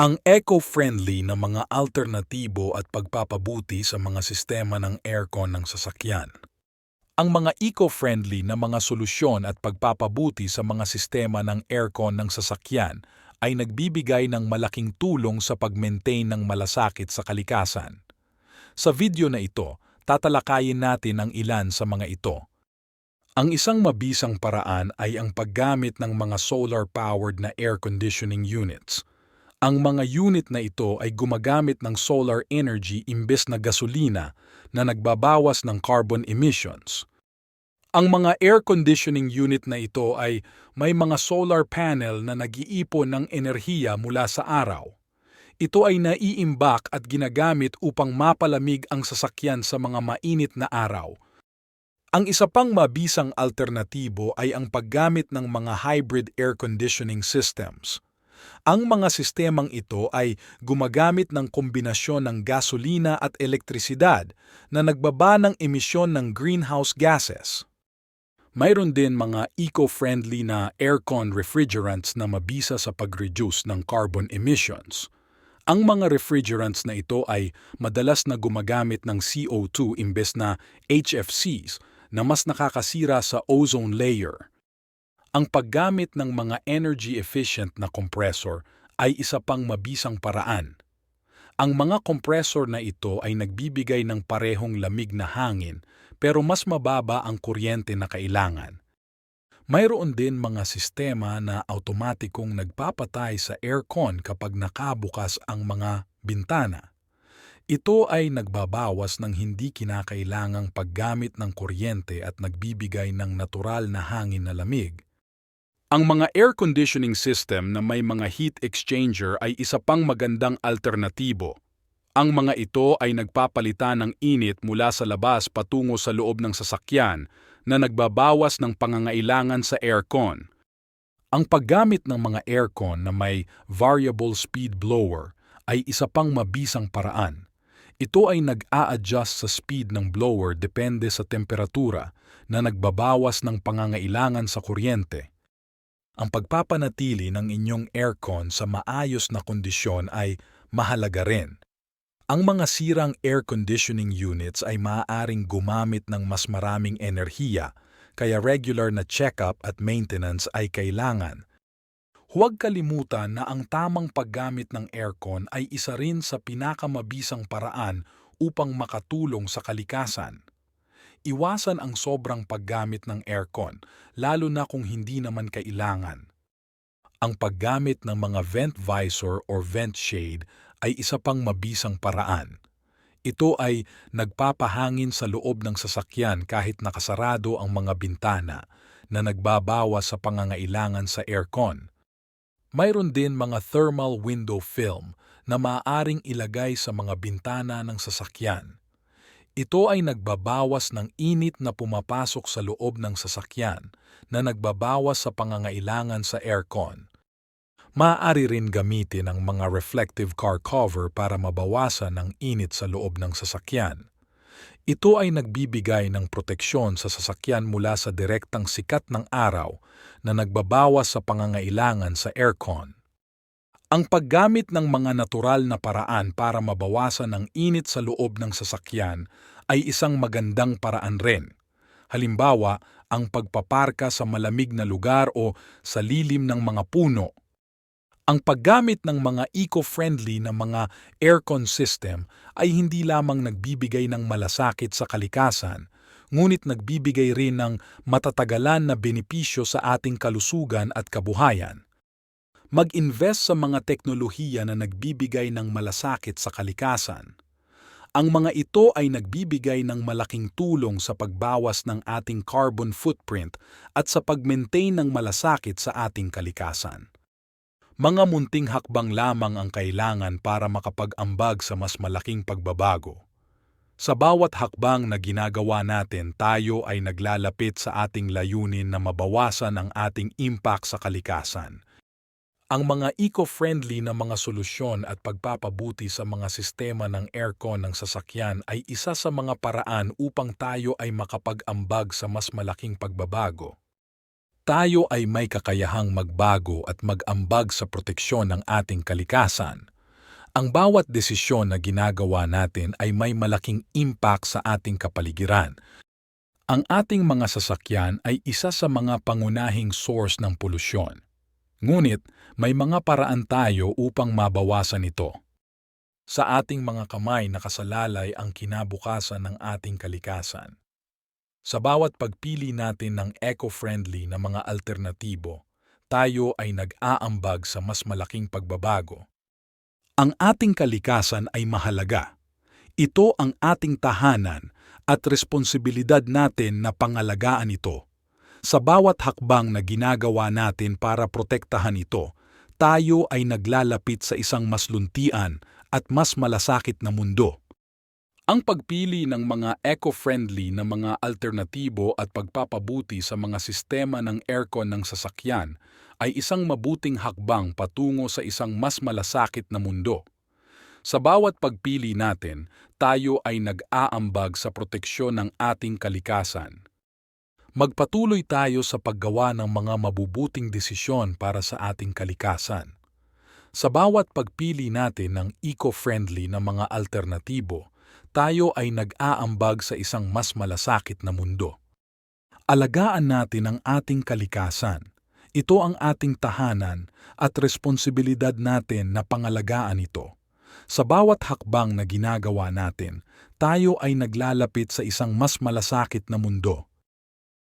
Ang eco-friendly na mga alternatibo at pagpapabuti sa mga sistema ng aircon ng sasakyan. Ang mga eco-friendly na mga solusyon at pagpapabuti sa mga sistema ng aircon ng sasakyan ay nagbibigay ng malaking tulong sa pag-maintain ng malasakit sa kalikasan. Sa video na ito, tatalakayin natin ang ilan sa mga ito. Ang isang mabisang paraan ay ang paggamit ng mga solar-powered na air conditioning units. Ang mga unit na ito ay gumagamit ng solar energy imbes na gasolina na nagbabawas ng carbon emissions. Ang mga air conditioning unit na ito ay may mga solar panel na nag-iipon ng enerhiya mula sa araw. Ito ay naiimbak at ginagamit upang mapalamig ang sasakyan sa mga mainit na araw. Ang isa pang mabisang alternatibo ay ang paggamit ng mga hybrid air conditioning systems. Ang mga sistemang ito ay gumagamit ng kombinasyon ng gasolina at elektrisidad na nagbaba ng emisyon ng greenhouse gases. Mayroon din mga eco-friendly na aircon refrigerants na mabisa sa pag-reduce ng carbon emissions. Ang mga refrigerants na ito ay madalas na gumagamit ng CO2 imbes na HFCs na mas nakakasira sa ozone layer. Ang paggamit ng mga energy-efficient na compressor ay isa pang mabisang paraan. Ang mga compressor na ito ay nagbibigay ng parehong lamig na hangin pero mas mababa ang kuryente na kailangan. Mayroon din mga sistema na automatikong nagpapatay sa aircon kapag nakabukas ang mga bintana. Ito ay nagbabawas ng hindi kinakailangang paggamit ng kuryente at nagbibigay ng natural na hangin na lamig. Ang mga air conditioning system na may mga heat exchanger ay isa pang magandang alternatibo. Ang mga ito ay nagpapalitan ng init mula sa labas patungo sa loob ng sasakyan na nagbabawas ng pangangailangan sa aircon. Ang paggamit ng mga aircon na may variable speed blower ay isa pang mabisang paraan. Ito ay nag-a-adjust sa speed ng blower depende sa temperatura na nagbabawas ng pangangailangan sa kuryente. Ang pagpapanatili ng inyong aircon sa maayos na kondisyon ay mahalaga rin. Ang mga sirang air conditioning units ay maaaring gumamit ng mas maraming enerhiya, kaya regular na check-up at maintenance ay kailangan. Huwag kalimutan na ang tamang paggamit ng aircon ay isa rin sa pinakamabisang paraan upang makatulong sa kalikasan. Iwasan ang sobrang paggamit ng aircon, lalo na kung hindi naman kailangan. Ang paggamit ng mga vent visor or vent shade ay isa pang mabisang paraan. Ito ay nagpapahangin sa loob ng sasakyan kahit nakasarado ang mga bintana na nagbabawas sa pangangailangan sa aircon. Mayroon din mga thermal window film na maaaring ilagay sa mga bintana ng sasakyan. Ito ay nagbabawas ng init na pumapasok sa loob ng sasakyan na nagbabawas sa pangangailangan sa aircon. Maaari rin gamitin ang mga reflective car cover para mabawasan ang init sa loob ng sasakyan. Ito ay nagbibigay ng proteksyon sa sasakyan mula sa direktang sikat ng araw na nagbabawas sa pangangailangan sa aircon. Ang paggamit ng mga natural na paraan para mabawasan ang init sa loob ng sasakyan ay isang magandang paraan rin. Halimbawa, ang pagpaparka sa malamig na lugar o sa lilim ng mga puno ang paggamit ng mga eco-friendly na mga aircon system ay hindi lamang nagbibigay ng malasakit sa kalikasan, ngunit nagbibigay rin ng matatagalan na benepisyo sa ating kalusugan at kabuhayan. Mag-invest sa mga teknolohiya na nagbibigay ng malasakit sa kalikasan. Ang mga ito ay nagbibigay ng malaking tulong sa pagbawas ng ating carbon footprint at sa pag-maintain ng malasakit sa ating kalikasan. Mga munting hakbang lamang ang kailangan para makapag-ambag sa mas malaking pagbabago. Sa bawat hakbang na ginagawa natin, tayo ay naglalapit sa ating layunin na mabawasan ang ating impact sa kalikasan. Ang mga eco-friendly na mga solusyon at pagpapabuti sa mga sistema ng aircon ng sasakyan ay isa sa mga paraan upang tayo ay makapag-ambag sa mas malaking pagbabago. Tayo ay may kakayahang magbago at mag-ambag sa proteksyon ng ating kalikasan. Ang bawat desisyon na ginagawa natin ay may malaking impact sa ating kapaligiran. Ang ating mga sasakyan ay isa sa mga pangunahing source ng polusyon. Ngunit may mga paraan tayo upang mabawasan ito. Sa ating mga kamay nakasalalay ang kinabukasan ng ating kalikasan. Sa bawat pagpili natin ng eco-friendly na mga alternatibo, tayo ay nag-aambag sa mas malaking pagbabago. Ang ating kalikasan ay mahalaga. Ito ang ating tahanan at responsibilidad natin na pangalagaan ito. Sa bawat hakbang na ginagawa natin para protektahan ito, tayo ay naglalapit sa isang mas luntian at mas malasakit na mundo. Ang pagpili ng mga eco-friendly na mga alternatibo at pagpapabuti sa mga sistema ng aircon ng sasakyan ay isang mabuting hakbang patungo sa isang mas malasakit na mundo. Sa bawat pagpili natin, tayo ay nag-aambag sa proteksyon ng ating kalikasan. Magpatuloy tayo sa paggawa ng mga mabubuting desisyon para sa ating kalikasan. Sa bawat pagpili natin ng eco-friendly na mga alternatibo, tayo ay nag-aambag sa isang mas malasakit na mundo. Alagaan natin ang ating kalikasan. Ito ang ating tahanan at responsibilidad natin na pangalagaan ito. Sa bawat hakbang na ginagawa natin, tayo ay naglalapit sa isang mas malasakit na mundo.